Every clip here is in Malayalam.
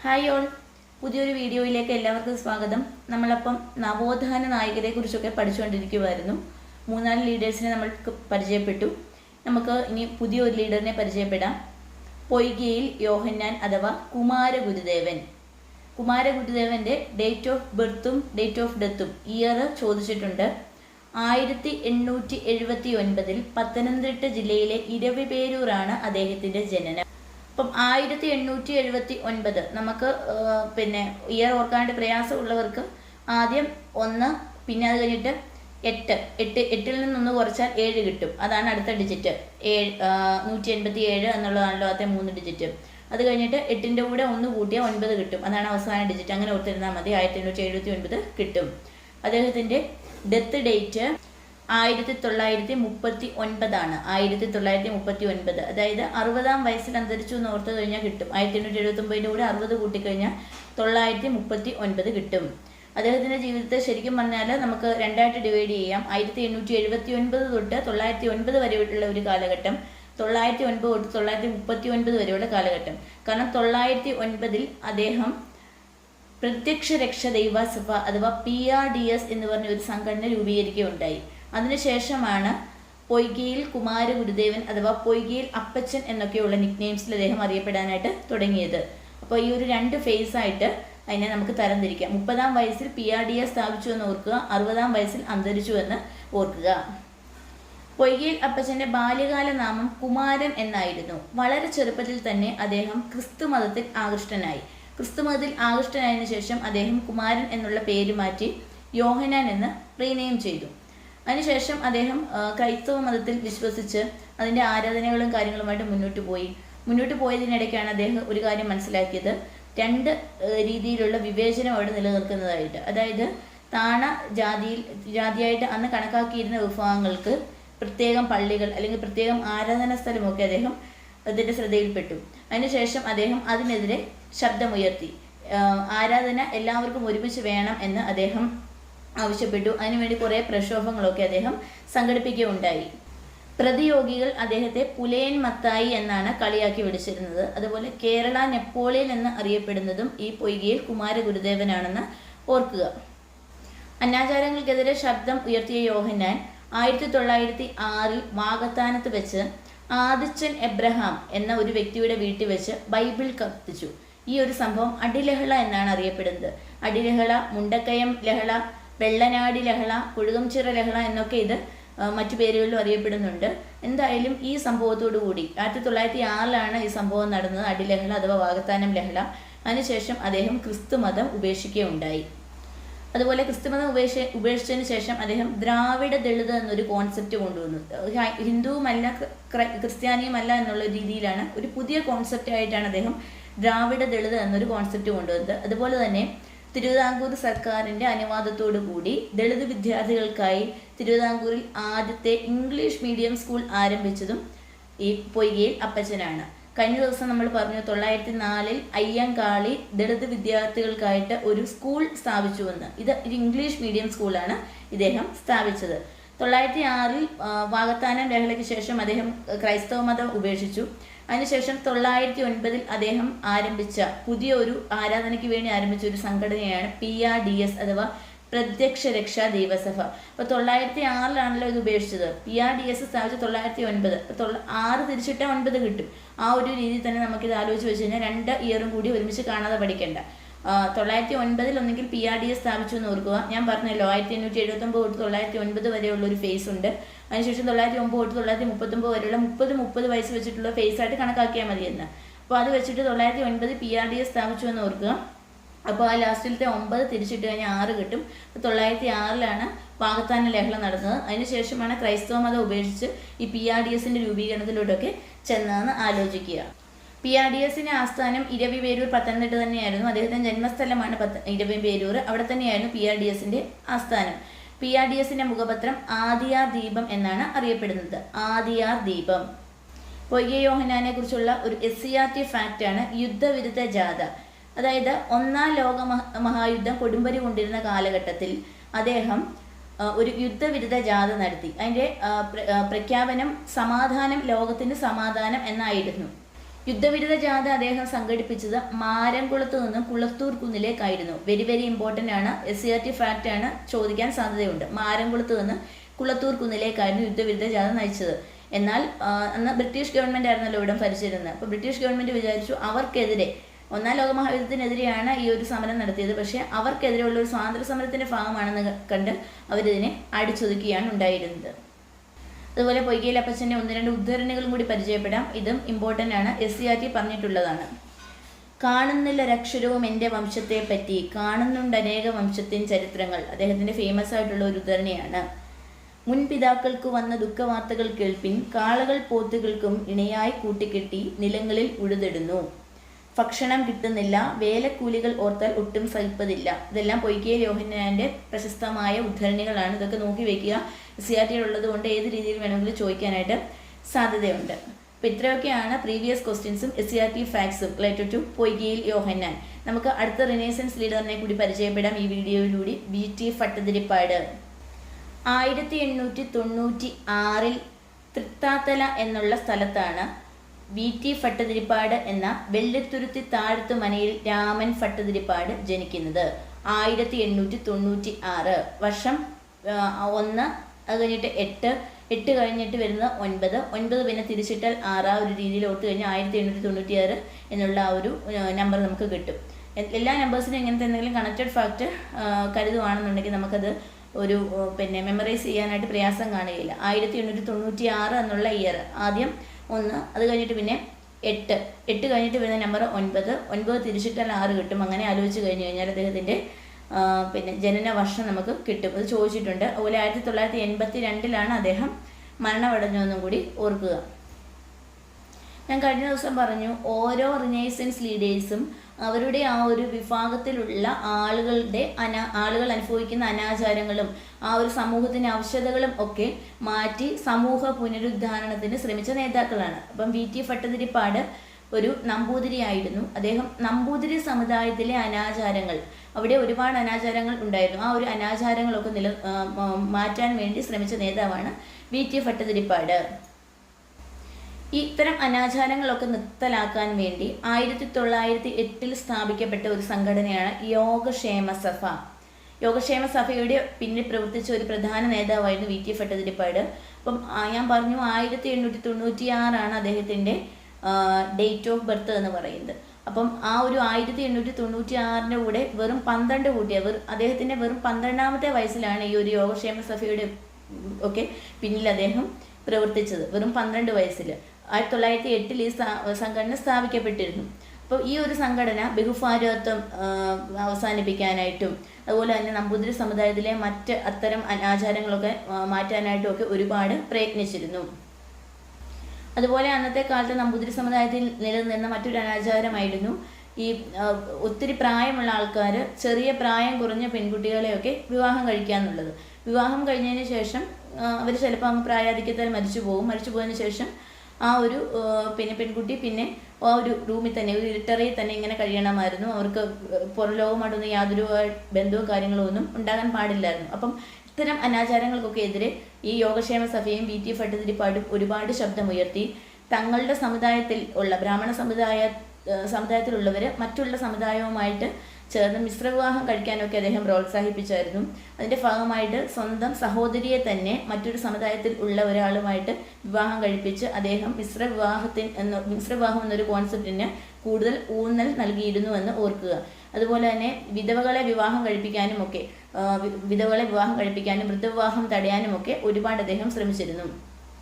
ഹായ് ഓൾ പുതിയൊരു വീഡിയോയിലേക്ക് എല്ലാവർക്കും സ്വാഗതം. നമ്മളപ്പം നവോത്ഥാന നായകരെ കുറിച്ചൊക്കെ പഠിച്ചുകൊണ്ടിരിക്കുമായിരുന്നു മൂന്നാൽ ലീഡേഴ്സിനെ നമ്മൾക്ക് പരിചയപ്പെട്ടു. നമുക്ക് ഇനി പുതിയൊരു ലീഡറിനെ പരിചയപ്പെടാം. പൊയ്കയിൽ യോഹന്നാൻ അഥവാ കുമാരഗുരുദേവൻ. കുമാരഗുരുദേവന്റെ ഡേറ്റ് ഓഫ് ബർത്തും ഡേറ്റ് ഓഫ് ഡെത്തും ഇയർ ചോദിച്ചിട്ടുണ്ട് ആയിരത്തി എണ്ണൂറ്റി എഴുപത്തി ഒൻപതിൽ പത്തനംതിട്ട ജില്ലയിലെ ഇരവിപേരൂരാണ് അദ്ദേഹത്തിന്റെ ജനനം. അപ്പം ആയിരത്തി എണ്ണൂറ്റി എഴുപത്തി ഒൻപത് നമുക്ക് പിന്നെ ഇയർ ഓർക്കാണ്ട് പ്രയാസമുള്ളവർക്ക് ആദ്യം ഒന്ന് പിന്നെ അത് കഴിഞ്ഞിട്ട് എട്ട്. എട്ട് എട്ടിൽ നിന്നൊന്ന് കുറച്ചാൽ ഏഴ് കിട്ടും. അതാണ് അടുത്ത ഡിജിറ്റ്. ഏഴ് നൂറ്റി എൺപത്തി ഏഴ് എന്നുള്ളതാണല്ലോ ആദ്യത്തെ മൂന്ന് ഡിജിറ്റ്. അത് കഴിഞ്ഞിട്ട് എട്ടിന്റെ കൂടെ ഒന്ന് കൂട്ടിയാൽ ഒൻപത് കിട്ടും. അതാണ് അവസാന ഡിജിറ്റ്. അങ്ങനെ ഓർത്തിരുന്നാൽ മതി. ആയിരത്തി എണ്ണൂറ്റി എഴുപത്തി ഒൻപത് കിട്ടും. അദ്ദേഹത്തിന്റെ ഡെത്ത് ഡേറ്റ് ആയിരത്തി തൊള്ളായിരത്തി മുപ്പത്തി ഒൻപതാണ് ആയിരത്തി തൊള്ളായിരത്തി മുപ്പത്തി ഒൻപത് അതായത് അറുപതാം വയസ്സിൽ അന്തരിച്ചു എന്ന് ഓർത്തു കഴിഞ്ഞാൽ കിട്ടും. ആയിരത്തി എണ്ണൂറ്റി എഴുപത്തി ഒമ്പതിന്റെ കൂടെ അറുപത് കൂട്ടിക്കഴിഞ്ഞാൽ തൊള്ളായിരത്തി മുപ്പത്തി ഒൻപത് കിട്ടും. അദ്ദേഹത്തിന്റെ ജീവിതത്തെ ശരിക്കും പറഞ്ഞാൽ നമുക്ക് രണ്ടായിട്ട് ഡിവൈഡ് ചെയ്യാം. ആയിരത്തി എണ്ണൂറ്റി എഴുപത്തി ഒൻപത് തൊട്ട് തൊള്ളായിരത്തി ഒൻപത് വരെയുള്ള ഒരു കാലഘട്ടം തൊള്ളായിരത്തി ഒൻപത് തൊട്ട് തൊള്ളായിരത്തി മുപ്പത്തി ഒൻപത് വരെയുള്ള കാലഘട്ടം. കാരണം തൊള്ളായിരത്തി ഒൻപതിൽ അദ്ദേഹം പ്രത്യക്ഷ രക്ഷ ദൈവസഭ അഥവാ പി ആർ ഡി എസ് എന്ന് പറഞ്ഞ ഒരു സംഘടന രൂപീകരിക്കുകയുണ്ടായി. അതിനുശേഷമാണ് പൊയ്കയിൽ കുമാര ഗുരുദേവൻ അഥവാ പൊയ്കയിൽ അപ്പച്ചൻ എന്നൊക്കെയുള്ള നിക് നെയിംസിൽ അദ്ദേഹം അറിയപ്പെടാനായിട്ട് തുടങ്ങിയത്. അപ്പോൾ ഈ ഒരു രണ്ട് ഫേസ് ആയിട്ട് അതിനെ നമുക്ക് തരംതിരിക്കാം. മുപ്പതാം വയസ്സിൽ പി ആർ ഡി എ സ്ഥാപിച്ചു എന്ന് ഓർക്കുക അറുപതാം വയസ്സിൽ അന്തരിച്ചു എന്ന് ഓർക്കുക. പൊയ്കയിൽ അപ്പച്ചന്റെ ബാല്യകാല നാമം കുമാരൻ എന്നായിരുന്നു. വളരെ ചെറുപ്പത്തിൽ തന്നെ അദ്ദേഹം ക്രിസ്തു മതത്തിൽ ആകൃഷ്ടനായി. ക്രിസ്തു മതത്തിൽ ആകൃഷ്ടനായതിനു ശേഷം അദ്ദേഹം കുമാരൻ എന്നുള്ള പേര് മാറ്റി യോഹനാൻ എന്ന് റീനെയിം ചെയ്തു. അതിനുശേഷം അദ്ദേഹം ക്രൈസ്തവ മതത്തിൽ വിശ്വസിച്ച് അതിന്റെ ആരാധനകളും കാര്യങ്ങളുമായിട്ട് മുന്നോട്ട് പോയി. മുന്നോട്ട് പോയതിനിടയ്ക്കാണ് അദ്ദേഹം ഒരു കാര്യം മനസ്സിലാക്കിയത്. രണ്ട് രീതിയിലുള്ള വിവേചനം അവിടെ നിലനിൽക്കുന്നതായിട്ട്. അതായത് താണ ജാതിയിൽ ജാതിയായിട്ട് അന്ന് കണക്കാക്കിയിരുന്ന വിഭാഗങ്ങൾക്ക് പ്രത്യേകം പള്ളികൾ അല്ലെങ്കിൽ പ്രത്യേകം ആരാധനാ സ്ഥലമൊക്കെ അദ്ദേഹം അതിന്റെ ശ്രദ്ധയിൽപ്പെട്ടു. അതിനുശേഷം അദ്ദേഹം അതിനെതിരെ ശബ്ദമുയർത്തി. ആരാധന എല്ലാവർക്കും ഒരുമിച്ച് വേണം എന്ന് അദ്ദേഹം ആവശ്യപ്പെട്ടു. അതിനുവേണ്ടി കുറേ പ്രക്ഷോഭങ്ങളൊക്കെ അദ്ദേഹം സംഘടിപ്പിക്കുകയുണ്ടായി. പ്രതിയോഗികൾ അദ്ദേഹത്തെ പുലയൻ മത്തായി എന്നാണ് കളിയാക്കി വിളിച്ചിരുന്നത്. അതുപോലെ കേരള നെപ്പോളിയൻ എന്ന് അറിയപ്പെടുന്നതും ഈ പൊയ്കയിൽ കുമാരഗുരുദേവനാണെന്ന് ഓർക്കുക. അനാചാരങ്ങൾക്കെതിരെ ശബ്ദം ഉയർത്തിയ യോഹന്നാൻ ആയിരത്തി തൊള്ളായിരത്തി ആറിൽ വാഗത്താനത്ത് വെച്ച് ആദിച്ചൻ എബ്രഹാം എന്ന ഒരു വ്യക്തിയുടെ വീട്ടിൽ വെച്ച് ബൈബിൾ കത്തിച്ചു. ഈ ഒരു സംഭവം അടിലഹള എന്നാണ് അറിയപ്പെടുന്നത്. അടിലഹള മുണ്ടക്കയം ലഹള വെള്ളനാടി ലഹള പുഴുകംചിറ ലഹള എന്നൊക്കെ ഇത് മറ്റു പേരുകളിലും അറിയപ്പെടുന്നുണ്ട്. എന്തായാലും ഈ സംഭവത്തോടു കൂടി ആയിരത്തി തൊള്ളായിരത്തി ആറിലാണ് ഈ സംഭവം നടന്നത് അടിലഹള അഥവാ വാഗത്താനം ലഹള. അതിനുശേഷം അദ്ദേഹം ക്രിസ്തു മതം ഉപേക്ഷിക്കുകയുണ്ടായി. അതുപോലെ ക്രിസ്തുമതം ഉപേക്ഷ ഉപേക്ഷിച്ചതിന് ശേഷം അദ്ദേഹം ദ്രാവിഡ ദളിത് എന്നൊരു കോൺസെപ്റ്റ് കൊണ്ടുവന്നു. ഹിന്ദുവുമല്ല ക്രിസ്ത്യാനിയുമല്ല എന്നുള്ള രീതിയിലാണ് ഒരു പുതിയ കോൺസെപ്റ്റ് ആയിട്ടാണ് അദ്ദേഹം ദ്രാവിഡ ദളിത് എന്നൊരു കോൺസെപ്റ്റ് കൊണ്ടുവന്നത്. അതുപോലെ തന്നെ തിരുവിതാംകൂർ സർക്കാരിന്റെ അനുവാദത്തോടു കൂടി ദളിത് വിദ്യാർത്ഥികൾക്കായി തിരുവിതാംകൂറിൽ ആദ്യത്തെ ഇംഗ്ലീഷ് മീഡിയം സ്കൂൾ ആരംഭിച്ചതും ഈ പൊയ്കയിൽ അപ്പച്ചനാണ്. കഴിഞ്ഞ ദിവസം നമ്മൾ പറഞ്ഞു തൊള്ളായിരത്തി നാലിൽ അയ്യങ്കാളി ദളിത് വിദ്യാർത്ഥികൾക്കായിട്ട് ഒരു സ്കൂൾ സ്ഥാപിച്ചുവെന്ന്. ഇത് ഇംഗ്ലീഷ് മീഡിയം സ്കൂളാണ് ഇദ്ദേഹം സ്ഥാപിച്ചത്. തൊള്ളായിരത്തി ആറിൽ വാഗത്താനം ലഹളയ്ക്ക് ശേഷം അദ്ദേഹം ക്രൈസ്തവ മതം ഉപേക്ഷിച്ചു. അതിനുശേഷം തൊള്ളായിരത്തി ഒൻപതിൽ അദ്ദേഹം ആരംഭിച്ച പുതിയ ഒരു ആരാധനയ്ക്ക് വേണ്ടി ആരംഭിച്ച ഒരു സംഘടനയാണ് പി ആർ ഡി എസ് അഥവാ പ്രത്യക്ഷ രക്ഷാ ദൈവസഭ. അപ്പൊ തൊള്ളായിരത്തി ആറിലാണല്ലോ ഇത് ഉപേക്ഷിച്ചത്. പി ആർ ഡി എസ് സ്ഥാപിച്ച തൊള്ളായിരത്തി ഒൻപത് ആറ് തിരിച്ചിട്ട ഒൻപത് കിട്ടും. ആ ഒരു രീതിയിൽ തന്നെ നമുക്കിത് ആലോചിച്ച് വെച്ച് കഴിഞ്ഞാൽ രണ്ട് ഇയറും കൂടി ഒരുമിച്ച് കാണാതെ പഠിക്കേണ്ട. തൊള്ളായിരത്തി ഒൻപതിൽ ഒന്നെങ്കിൽ പി ആർ ഡി എസ് സ്ഥാപിച്ചു എന്ന് ഓർക്കുക. ഞാൻ പറഞ്ഞല്ലോ ആയിരത്തി എണ്ണൂറ്റി എഴുപത്തൊമ്പത് തൊട്ട് തൊള്ളായിരത്തി ഒൻപത് വരെയുള്ള ഒരു ഫേസ് ഉണ്ട്. അതിനുശേഷം തൊള്ളായിരത്തി ഒമ്പത് തൊട്ട് തൊള്ളായിരത്തി മുപ്പത്തൊമ്പത് വരെയുള്ള മുപ്പത് മുപ്പത് വയസ്സ് വെച്ചിട്ടുള്ള ഫേസ് ആയിട്ട് കണക്കാക്കിയാൽ മതി എന്ന്. അപ്പോൾ അത് വെച്ചിട്ട് തൊള്ളായിരത്തി ഒൻപത് പി ആർ ഡി എസ് സ്ഥാപിച്ചു എന്ന് ഓർക്കുക. അപ്പോൾ ആ ലാസ്റ്റിലത്തെ ഒമ്പത് തിരിച്ചിട്ട് കഴിഞ്ഞാൽ ആറ് കിട്ടും. അപ്പോൾ തൊള്ളായിരത്തി ആറിലാണ് പാകിസ്ഥാന ലഹള നടന്നത്. അതിനുശേഷമാണ് ക്രൈസ്തവ മതം ഉപേക്ഷിച്ച് ഈ പി ആർ ഡി എസിന്റെ രൂപീകരണത്തിലൂടെയൊക്കെ ചെന്നതെന്ന് ആലോചിക്കുക. പി ആർ ഡി എസിന്റെ ആസ്ഥാനം ഇരവി പേരൂർ പത്തനംതിട്ട തന്നെയായിരുന്നു. അദ്ദേഹത്തിന്റെ ജന്മസ്ഥലമാണ് ഇരവി പേരൂർ അവിടെ തന്നെയായിരുന്നു പി ആർ ഡി എസിന്റെ ആസ്ഥാനം. പി ആർ ഡി എസിന്റെ മുഖപത്രം ആദിയാർ ദീപം എന്നാണ് അറിയപ്പെടുന്നത്. ആദിയാർ ദീപം. പൊയ്യ യോഹനാനെ കുറിച്ചുള്ള ഒരു S C R T fact ആണ് യുദ്ധവിരുദ്ധ ജാഥ. അതായത് ഒന്നാം ലോക മഹ- മഹായുദ്ധം കൊടുമ്പരി കൊണ്ടിരുന്ന കാലഘട്ടത്തിൽ അദ്ദേഹം ഒരു യുദ്ധവിരുദ്ധ ജാഥ നടത്തി. ആ, പ്രഖ്യാപനം സമാധാനം ലോകത്തിന് സമാധാനം എന്നായിരുന്നു. യുദ്ധവിരുദ്ധ ജാഥ അദ്ദേഹം സംഘടിപ്പിച്ചത് മാരംകുളത്ത് നിന്നും കുളത്തൂർ കുന്നിലേക്കായിരുന്നു. വെരി വെരി ഇമ്പോർട്ടന്റ് ആണ്. S C R T fact ആണ്. ചോദിക്കാൻ സാധ്യതയുണ്ട്. മാരംകുളത്ത് നിന്ന് കുളത്തൂർ കുന്നിലേക്കായിരുന്നു യുദ്ധവിരുദ്ധ ജാഥ നയിച്ചത്. എന്നാൽ അന്ന് ബ്രിട്ടീഷ് ഗവൺമെന്റ് ആയിരുന്നല്ലോ ഇവിടം ഭരിച്ചിരുന്നത്. അപ്പോൾ ബ്രിട്ടീഷ് ഗവൺമെന്റ് വിചാരിച്ചു അവർക്കെതിരെ ഒന്നാം ലോകമഹായുദ്ധത്തിനെതിരെയാണ് ഈ ഒരു സമരം നടത്തിയത്. പക്ഷേ അവർക്കെതിരെയുള്ള ഒരു സ്വാതന്ത്ര്യ സമരത്തിന്റെ ഭാഗമാണെന്ന് കണ്ട് അവരിതിനെ അടിച്ചൊതുക്കിയാണ് ഉണ്ടായിരുന്നത്. അതുപോലെ പൊയ്കയിൽ അപ്പച്ചന്റെ ഒന്ന് രണ്ട് ഉദ്ധരണികളും കൂടി പരിചയപ്പെടാം. ഇതും ഇമ്പോർട്ടന്റ് ആണ്. എസ് സി ആർ ടി പറഞ്ഞിട്ടുള്ളതാണ്. കാണുന്നില്ലൊരക്ഷരവും എന്റെ വംശത്തെ പറ്റി കാണുന്നുണ്ട് അനേക വംശത്തിൻ ചരിത്രങ്ങൾ. അദ്ദേഹത്തിന്റെ ഫേമസ് ആയിട്ടുള്ള ഒരു ഉദ്ധരണിയാണ്. മുൻപിതാക്കൾക്ക് വന്ന ദുഃഖവാർത്തകൾ കേൾപ്പിൻ കാളകൾ പോത്തുകൾക്കും ഇണയായി കൂട്ടിക്കെട്ടി നിലങ്ങളിൽ ഉഴുതിടുന്നു. ഭക്ഷണം കിട്ടുന്നില്ല. വേലക്കൂലികൾ ഓർത്താൽ ഒട്ടും സഹിപ്പതില്ല. ഇതെല്ലാം പൊയ്കെ രോഹിന്യാന്റെ പ്രശസ്തമായ ഉദ്ധരണികളാണ്. ഇതൊക്കെ നോക്കി വെക്കുക. സി ആർ ടി ഉള്ളത് കൊണ്ട് ഏത് രീതിയിൽ വേണമെങ്കിലും ചോദിക്കാനായിട്ട് സാധ്യതയുണ്ട്. അപ്പോൾ ഇത്രയൊക്കെയാണ് പ്രീവിയസ് ക്വസ്റ്റ്യൻസും എസ് സി ആർ ടി ഫാക്സും റിലേറ്റഡ് ടു പൊയ്കിയിൽ യോഹന്നാൻ നമുക്ക് അടുത്ത റിനേസൻസ് ലീഡറിനെ കൂടി പരിചയപ്പെടാം ഈ വീഡിയോയിലൂടെ. ബി ടി ഭട്ടതിരിപ്പാട് ആയിരത്തി എണ്ണൂറ്റി തൊണ്ണൂറ്റി ആറിൽ തൃത്താത്തല എന്നുള്ള സ്ഥലത്താണ് വി ടി ഭട്ടതിരിപ്പാട് എന്ന വെള്ളിത്തുരുത്തി താഴത്തു മനയിൽ രാമൻ ഭട്ടതിരിപ്പാട് ജനിക്കുന്നത്. ആയിരത്തി എണ്ണൂറ്റി തൊണ്ണൂറ്റി ആറ്. വർഷം ഒന്ന് അത് കഴിഞ്ഞിട്ട് എട്ട് എട്ട് കഴിഞ്ഞിട്ട് വരുന്ന ഒൻപത്. ഒൻപത് പിന്നെ തിരിച്ചിട്ടാൽ ആറ് ആ ഒരു രീതിയിൽ ഓർത്ത് കഴിഞ്ഞാൽ ആയിരത്തി എണ്ണൂറ്റി തൊണ്ണൂറ്റി ആറ് എന്നുള്ള ആ ഒരു നമ്പർ നമുക്ക് കിട്ടും. എല്ലാ നമ്പേഴ്സിനും ഇങ്ങനത്തെ എന്തെങ്കിലും കണക്റ്റഡ് ഫാക്റ്റ് കരുതുവാണെന്നുണ്ടെങ്കിൽ നമുക്കത് ഒരു പിന്നെ മെമ്മറൈസ് ചെയ്യാനായിട്ട് പ്രയാസം കാണുകയില്ല. ആയിരത്തി എണ്ണൂറ്റി തൊണ്ണൂറ്റി ആറ് എന്നുള്ള ഇയർ ആദ്യം ഒന്ന്. അത് കഴിഞ്ഞിട്ട് പിന്നെ എട്ട്. എട്ട് കഴിഞ്ഞിട്ട് വരുന്ന നമ്പർ ഒൻപത്. ഒൻപത് തിരിച്ചിട്ടാൽ ആറ് കിട്ടും. അങ്ങനെ ആലോചിച്ച് കഴിഞ്ഞ് കഴിഞ്ഞാൽ അദ്ദേഹത്തിന്റെ പിന്നെ ജനന വർഷം നമുക്ക് കിട്ടും. അത് ചോദിച്ചിട്ടുണ്ട്. അതുപോലെ ആയിരത്തി തൊള്ളായിരത്തി എൺപത്തി രണ്ടിലാണ് അദ്ദേഹം മരണമടഞ്ഞതെന്നും കൂടി ഓർക്കുക. ഞാൻ കഴിഞ്ഞ ദിവസം പറഞ്ഞു ഓരോ റിനൈസൻസ് ലീഡേഴ്സും അവരുടെ ആ ഒരു വിഭാഗത്തിലുള്ള ആളുകളുടെ അനാ ആളുകൾ അനുഭവിക്കുന്ന അനാചാരങ്ങളും ആ ഒരു സമൂഹത്തിന്റെ ആവശ്യകതകളും ഒക്കെ മാറ്റി സമൂഹ പുനരുദ്ധാരണത്തിന് ശ്രമിച്ച നേതാക്കളാണ്. അപ്പം വി. ടി. ഭട്ടതിരിപ്പാട് ഒരു നമ്പൂതിരിയായിരുന്നു. അദ്ദേഹം നമ്പൂതിരി സമുദായത്തിലെ അനാചാരങ്ങൾ അവിടെ ഒരുപാട് അനാചാരങ്ങൾ ഉണ്ടായിരുന്നു. ആ ഒരു അനാചാരങ്ങളൊക്കെ നില മാറ്റാൻ വേണ്ടി ശ്രമിച്ച നേതാവാണ് വി. ടി. ഭട്ടതിരിപ്പാട്. ഇത്തരം അനാചാരങ്ങളൊക്കെ നിർത്തലാക്കാൻ വേണ്ടി ആയിരത്തി തൊള്ളായിരത്തി എട്ടിൽ സ്ഥാപിക്കപ്പെട്ട ഒരു സംഘടനയാണ് യോഗക്ഷേമ സഭ. യോഗക്ഷേമ സഭയുടെ പിന്നിൽ പ്രവർത്തിച്ച ഒരു പ്രധാന നേതാവായിരുന്നു വി ടി ഭട്ടതിരിപ്പാട്. അപ്പം ഞാൻ പറഞ്ഞു ആയിരത്തി എണ്ണൂറ്റി തൊണ്ണൂറ്റി ആറാണ് അദ്ദേഹത്തിന്റെ ഡേറ്റ് ഓഫ് ബർത്ത് എന്ന് പറയുന്നത്. അപ്പം ആ ഒരു ആയിരത്തി എണ്ണൂറ്റി തൊണ്ണൂറ്റി ആറിന്റെ കൂടെ വെറും പന്ത്രണ്ട് കൂട്ടിയ വെറും അദ്ദേഹത്തിന്റെ വെറും പന്ത്രണ്ടാമത്തെ വയസ്സിലാണ് ഈ ഒരു യോഗക്ഷേമ സഭയുടെ ഒക്കെ പിന്നിൽ അദ്ദേഹം പ്രവർത്തിച്ചത്. വെറും പന്ത്രണ്ട് വയസ്സിൽ ആയിരത്തി തൊള്ളായിരത്തി എട്ടിൽ ഈ സംഘടന സ്ഥാപിക്കപ്പെട്ടിരുന്നു. അപ്പോൾ ഈ ഒരു സംഘടന ബഹുഭാരത്വം അവസാനിപ്പിക്കാനായിട്ടും അതുപോലെ തന്നെ നമ്പൂതിരി സമുദായത്തിലെ മറ്റ് അത്തരം അനാചാരങ്ങളൊക്കെ ആ, മാറ്റാനായിട്ടും ഒക്കെ ഒരുപാട് പ്രയത്നിച്ചിരുന്നു. അതുപോലെ അന്നത്തെ കാലത്ത് നമ്പൂതിരി സമുദായത്തിൽ നിലനിന്ന മറ്റൊരു അനാചാരമായിരുന്നു ഈ ഒത്തിരി പ്രായമുള്ള ആൾക്കാർ ചെറിയ പ്രായം കുറഞ്ഞ പെൺകുട്ടികളെയൊക്കെ വിവാഹം കഴിക്കുക എന്നുള്ളത്. വിവാഹം കഴിഞ്ഞതിന് ശേഷം അവർ ചിലപ്പോൾ പ്രായാധിക്യത്താൽ മരിച്ചു പോകും. മരിച്ചു പോയതിന് ശേഷം ആ ഒരു പിന്നെ പെൺകുട്ടി പിന്നെ ആ ഒരു റൂമിൽ തന്നെ ഒരു ഇരുട്ടറയിൽ തന്നെ ഇങ്ങനെ കഴിയണമായിരുന്നു. അവർക്ക് പുറലോകമായിട്ടൊന്നും യാതൊരു ബന്ധവും കാര്യങ്ങളോ ഒന്നും ഉണ്ടാകാൻ പാടില്ലായിരുന്നു. അപ്പം ഇത്തരം അനാചാരങ്ങൾക്കൊക്കെ എതിരെ ഈ യോഗക്ഷേമ സഭയും ബി ടി ഭട്ടതിരിപ്പാടും ഒരുപാട് ശബ്ദമുയർത്തി. തങ്ങളുടെ സമുദായത്തിൽ ഉള്ള ബ്രാഹ്മണ സമുദായ സമുദായത്തിലുള്ളവർ മറ്റുള്ള സമുദായവുമായിട്ട് ചേർന്ന് മിശ്രവിവാഹം കഴിക്കാനൊക്കെ അദ്ദേഹം പ്രോത്സാഹിപ്പിച്ചായിരുന്നു. അതിന്റെ ഭാഗമായിട്ട് സ്വന്തം സഹോദരിയെ തന്നെ മറ്റൊരു സമുദായത്തിൽ ഉള്ള ഒരാളുമായിട്ട് വിവാഹം കഴിപ്പിച്ച് അദ്ദേഹം മിശ്രവിവാഹത്തിന് എന്ന മിശ്രവിവാഹം എന്നൊരു കോൺസെപ്റ്റിന് കൂടുതൽ ഊന്നൽ നൽകിയിരുന്നു എന്ന് ഓർക്കുക. അതുപോലെ തന്നെ വിധവകളെ വിവാഹം കഴിപ്പിക്കാനും ഒക്കെ വിധവകളെ വിവാഹം കഴിപ്പിക്കാനും വൃദ്ധവിവാഹം തടയാനും ഒക്കെ ഒരുപാട് അദ്ദേഹം ശ്രമിച്ചിരുന്നു.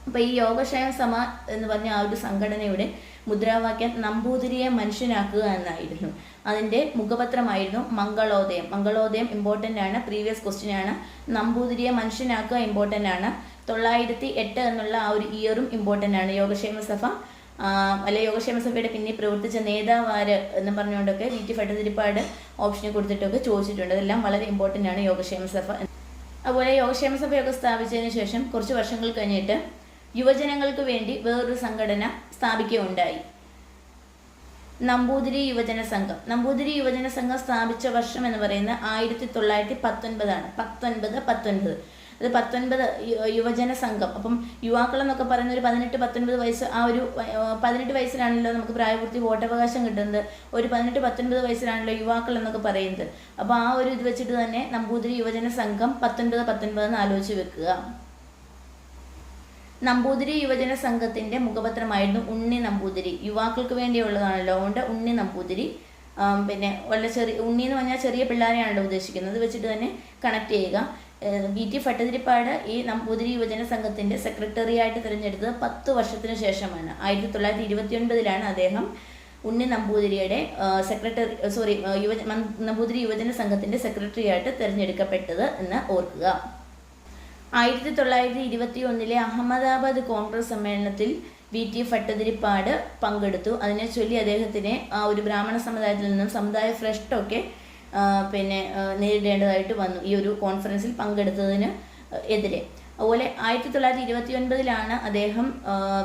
അപ്പൊ ഈ യോഗക്ഷേമ സമ എന്ന് പറഞ്ഞ ആ ഒരു സംഘടനയുടെ മുദ്രാവാക്യം നമ്പൂതിരിയെ മനുഷ്യനാക്കുക എന്നായിരുന്നു. അതിന്റെ മുഖപത്രമായിരുന്നു മംഗളോദയം. മംഗളോദയം ഇമ്പോർട്ടന്റ് ആണ്. പ്രീവിയസ് ക്വസ്റ്റ്യൻ ആണ്. നമ്പൂതിരിയെ മനുഷ്യനാക്കുക ഇമ്പോർട്ടന്റ് ആണ്. തൊള്ളായിരത്തി എട്ട് എന്നുള്ള ആ ഒരു ഇയറും ഇമ്പോർട്ടന്റ് ആണ്. യോഗക്ഷേമ സഭ അല്ലെ യോഗക്ഷേമ സഭയുടെ പിന്നെ പ്രവർത്തിച്ച നേതാവാര് എന്ന് പറഞ്ഞുകൊണ്ടൊക്കെ വി ടി ഭട്ടതിരിപ്പാട് ഓപ്ഷന് കൊടുത്തിട്ടൊക്കെ ചോദിച്ചിട്ടുണ്ട്. അതെല്ലാം വളരെ ഇമ്പോർട്ടന്റ് ആണ് യോഗക്ഷേമ സഭ അതുപോലെ യോഗക്ഷേമ സഭയൊക്കെ സ്ഥാപിച്ചതിന് ശേഷം കുറച്ച് വർഷങ്ങൾ കഴിഞ്ഞിട്ട് യുവജനങ്ങൾക്ക് വേണ്ടി വേറൊരു സംഘടന സ്ഥാപിക്കുകയുണ്ടായി. നമ്പൂതിരി യുവജന സംഘം. നമ്പൂതിരി യുവജന സംഘം സ്ഥാപിച്ച വർഷം എന്ന് പറയുന്നത് ആയിരത്തി തൊള്ളായിരത്തി പത്തൊൻപതാണ് പത്തൊൻപത് പത്തൊൻപത്. അത് പത്തൊൻപത് യുവജന സംഘം. അപ്പം യുവാക്കൾ എന്നൊക്കെ പറയുന്ന ഒരു പതിനെട്ട് പത്തൊൻപത് വയസ്സ് ആ ഒരു പതിനെട്ട് വയസ്സിലാണല്ലോ നമുക്ക് പ്രായപൂർത്തി വോട്ടവകാശം കിട്ടുന്നത്. ഒരു പതിനെട്ട് പത്തൊൻപത് വയസ്സിലാണല്ലോ യുവാക്കൾ എന്നൊക്കെ പറയുന്നത്. അപ്പോൾ ആ ഒരു ഇത് വെച്ചിട്ട് തന്നെ നമ്പൂതിരി യുവജന സംഘം പത്തൊൻപത് പത്തൊൻപത് എന്ന് ആലോചിച്ച് വെക്കുക. നമ്പൂതിരി യുവജന സംഘത്തിന്റെ മുഖപത്രമായിരുന്നു ഉണ്ണി നമ്പൂതിരി. യുവാക്കൾക്ക് വേണ്ടിയുള്ളതാണല്ലോ. അതുകൊണ്ട് ഉണ്ണി നമ്പൂതിരി പിന്നെ വല്ല ചെറിയ ഉണ്ണി എന്ന് പറഞ്ഞാൽ ചെറിയ പിള്ളേരെയാണല്ലോ ഉദ്ദേശിക്കുന്നത്. വെച്ചിട്ട് തന്നെ കണക്ട് ചെയ്യുക. വി ടി ഭട്ടതിരിപ്പാട് ഈ നമ്പൂതിരി യുവജന സംഘത്തിന്റെ സെക്രട്ടറി ആയിട്ട് തിരഞ്ഞെടുത്തത് പത്ത് വർഷത്തിന് ശേഷമാണ്. ആയിരത്തി തൊള്ളായിരത്തി ഇരുപത്തി ഒൻപതിലാണ് അദ്ദേഹം ഉണ്ണി നമ്പൂതിരിയുടെ സെക്രട്ടറി സോറി യുവജ നമ്പൂതിരി യുവജന സംഘത്തിന്റെ സെക്രട്ടറി ആയിട്ട് തിരഞ്ഞെടുക്കപ്പെട്ടത് എന്ന് ഓർക്കുക. ആയിരത്തി തൊള്ളായിരത്തി ഇരുപത്തി ഒന്നിലെ അഹമ്മദാബാദ് കോൺഗ്രസ് സമ്മേളനത്തിൽ വി ടി ഭട്ടതിരിപ്പാട് പങ്കെടുത്തു. അതിനെ ചൊല്ലി അദ്ദേഹത്തിന് ഒരു ബ്രാഹ്മണ സമുദായത്തിൽ നിന്നും സമുദായ ഭ്രഷ്ടമൊക്കെ ആ, പിന്നെ നേരിടേണ്ടതായിട്ട് വന്നു. ഈ ഒരു കോൺഫറൻസിൽ പങ്കെടുത്തതിന് എതിരെ. അതുപോലെ ആയിരത്തി തൊള്ളായിരത്തി ഇരുപത്തി ഒൻപതിലാണ് അദ്ദേഹം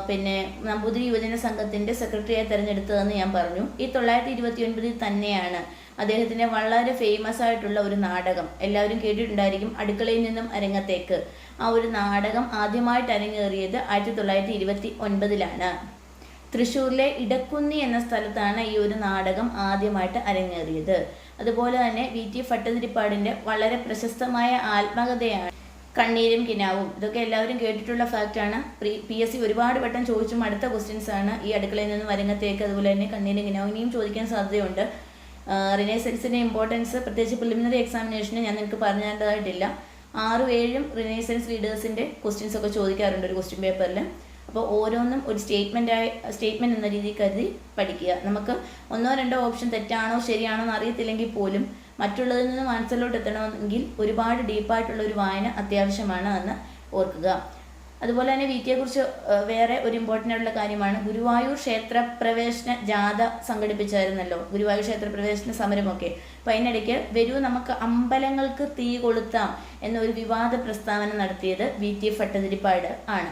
പിന്നെ നമ്പൂതിരി യുവജന സംഘത്തിന്റെ സെക്രട്ടറിയായി തെരഞ്ഞെടുത്തതെന്ന് ഞാൻ പറഞ്ഞു. ഈ തൊള്ളായിരത്തി ഇരുപത്തി ഒൻപതിൽ തന്നെയാണ് അദ്ദേഹത്തിന്റെ വളരെ ഫേമസ് ആയിട്ടുള്ള ഒരു നാടകം. എല്ലാവരും കേട്ടിട്ടുണ്ടായിരിക്കും അടുക്കളയിൽ നിന്നും അരങ്ങത്തേക്ക്. ആ ഒരു നാടകം ആദ്യമായിട്ട് അരങ്ങേറിയത് ആയിരത്തി തൊള്ളായിരത്തി ഇരുപത്തി ഒൻപതിലാണ് തൃശ്ശൂരിലെ ഇടക്കുന്നി എന്ന സ്ഥലത്താണ് ഈ ഒരു നാടകം ആദ്യമായിട്ട് അരങ്ങേറിയത്. അതുപോലെ തന്നെ വി ടി ഭട്ടതിരിപ്പാടിന്റെ വളരെ പ്രശസ്തമായ ആത്മകഥയാണ് കണ്ണീരും കിനാവും. ഇതൊക്കെ എല്ലാവരും കേട്ടിട്ടുള്ള ഫാക്റ്റാണ് പി എസ് സി ഒരുപാട് വട്ടം ചോദിച്ചും അടുത്ത ക്വസ്റ്റ്യൻസ് ആണ് ഈ അടുക്കളയിൽ നിന്ന് വരങ്ങത്തേക്ക് അതുപോലെ തന്നെ കണ്ണീരും കിനാവും. ഇനിയും ചോദിക്കാൻ സാധ്യതയുണ്ട്. റിനൈസൻസിന്റെ ഇമ്പോർട്ടൻസ് പ്രത്യേകിച്ച് പ്രിലിമിനറി എക്സാമിനേഷന് ഞാൻ നിങ്ങൾക്ക് പറഞ്ഞു തരേണ്ടതായിട്ടില്ല ആറും ഏഴും റിനൈസൻസ് ലീഡേഴ്സിന്റെ ക്വസ്റ്റ്യൻസ് ഒക്കെ ചോദിക്കാറുണ്ട് ഒരു ക്വസ്റ്റ്യൻ പേപ്പറിൽ അപ്പോൾ ഓരോന്നും ഒരു സ്റ്റേറ്റ്മെന്റ് ആയി സ്റ്റേറ്റ്മെന്റ് എന്ന രീതിയിൽ കരുതി പഠിക്കുക. നമുക്ക് ഒന്നോ രണ്ടോ ഓപ്ഷൻ തെറ്റാണോ ശരിയാണോ എന്ന് അറിയത്തില്ലെങ്കിൽ പോലും മറ്റുള്ളതിൽ നിന്ന് മനസ്സിലോട്ട് എത്തണമെങ്കിൽ ഒരുപാട് ഡീപ്പായിട്ടുള്ള ഒരു വായന അത്യാവശ്യമാണ് എന്ന് ഓർക്കുക. അതുപോലെ തന്നെ വീറ്റിയെക്കുറിച്ച് വേറെ ഒരു ഇമ്പോർട്ടന്റ് ആയിട്ടുള്ള കാര്യമാണ്. ഗുരുവായൂർ ക്ഷേത്ര പ്രവേശന ജാഥ സംഘടിപ്പിച്ചായിരുന്നല്ലോ. ഗുരുവായൂർ ക്ഷേത്ര പ്രവേശന സമരമൊക്കെ. അപ്പം അതിനിടയ്ക്ക് വരൂ നമുക്ക് അമ്പലങ്ങൾക്ക് തീ കൊളുത്താം എന്നൊരു വിവാദ പ്രസ്താവന നടത്തിയത് വി ടി ഭട്ടതിരിപ്പാട് ആണ്.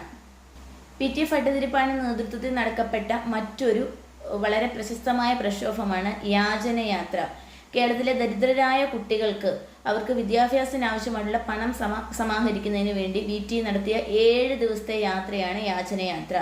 പി ടി ഭട്ടതിരിപ്പാടിന്റെ നേതൃത്വത്തിൽ നടക്കപ്പെട്ട മറ്റൊരു വളരെ പ്രശസ്തമായ പ്രക്ഷോഭമാണ് യാചനയാത്ര. കേരളത്തിലെ ദരിദ്രരായ കുട്ടികൾക്ക് അവർക്ക് വിദ്യാഭ്യാസത്തിന് ആവശ്യമായിട്ടുള്ള പണം സമാ സമാഹരിക്കുന്നതിന് വേണ്ടി വി ടി നടത്തിയ ഏഴ് ദിവസത്തെ യാത്രയാണ് യാചനയാത്ര.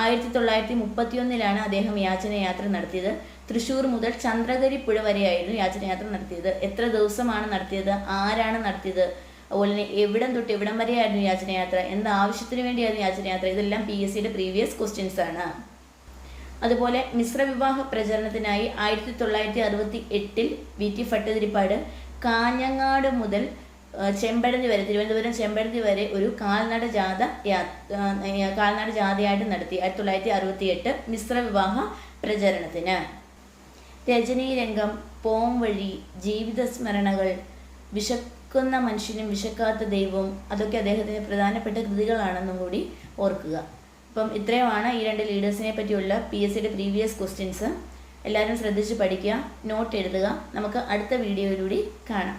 ആയിരത്തി തൊള്ളായിരത്തി മുപ്പത്തിയൊന്നിലാണ് അദ്ദേഹം യാചനയാത്ര നടത്തിയത്. തൃശൂർ മുതൽ ചന്ദ്രഗിരി പുഴ വരെയായിരുന്നു യാചനയാത്ര നടത്തിയത്. എത്ര ദിവസമാണ് നടത്തിയത്? ആരാണ് നടത്തിയത്? അതുപോലെ തന്നെ എവിടം തൊട്ട് എവിടം വരെയായിരുന്നു യാചനയാത്ര? എന്ത് ആവശ്യത്തിന് വേണ്ടിയായിരുന്നു യാചനയാത്ര? ഇതെല്ലാം പി എസ് സിയുടെ പ്രീവിയസ് ക്വസ്റ്റ്യൻസ് ആണ് അതുപോലെ മിശ്രവിവാഹ പ്രചരണത്തിനായി ആയിരത്തി തൊള്ളായിരത്തി അറുപത്തി എട്ടിൽ വി ടി ഭട്ടതിരിപ്പാട് കാഞ്ഞങ്ങാട് മുതൽ ചെമ്പഴന്തി വരെ തിരുവനന്തപുരം ചെമ്പഴന്തി വരെ ഒരു കാൽനട ജാഥ കാൽനട ജാഥയായിട്ട് നടത്തി. ആയിരത്തി തൊള്ളായിരത്തി അറുപത്തി എട്ട് മിശ്രവിവാഹ പ്രചരണത്തിന്. രജനീരംഗം പോം വഴി ജീവിത സ്മരണകൾ വിശക്കുന്ന മനുഷ്യനും വിശക്കാത്ത ദൈവവും അതൊക്കെ അദ്ദേഹത്തിന്റെ പ്രധാനപ്പെട്ട കൃതികളാണെന്നും കൂടി ഓർക്കുക. അപ്പം ഇത്രയുമാണ് ഈ രണ്ട് ലീഡേഴ്സിനെ പറ്റിയുള്ള പി എസ് സിയുടെ പ്രീവിയസ് ക്വസ്റ്റ്യൻസ് എല്ലാവരും ശ്രദ്ധിച്ച് പഠിക്കുക നോട്ട് എഴുതുക. നമുക്ക് അടുത്ത വീഡിയോയിലൂടെ കാണാം.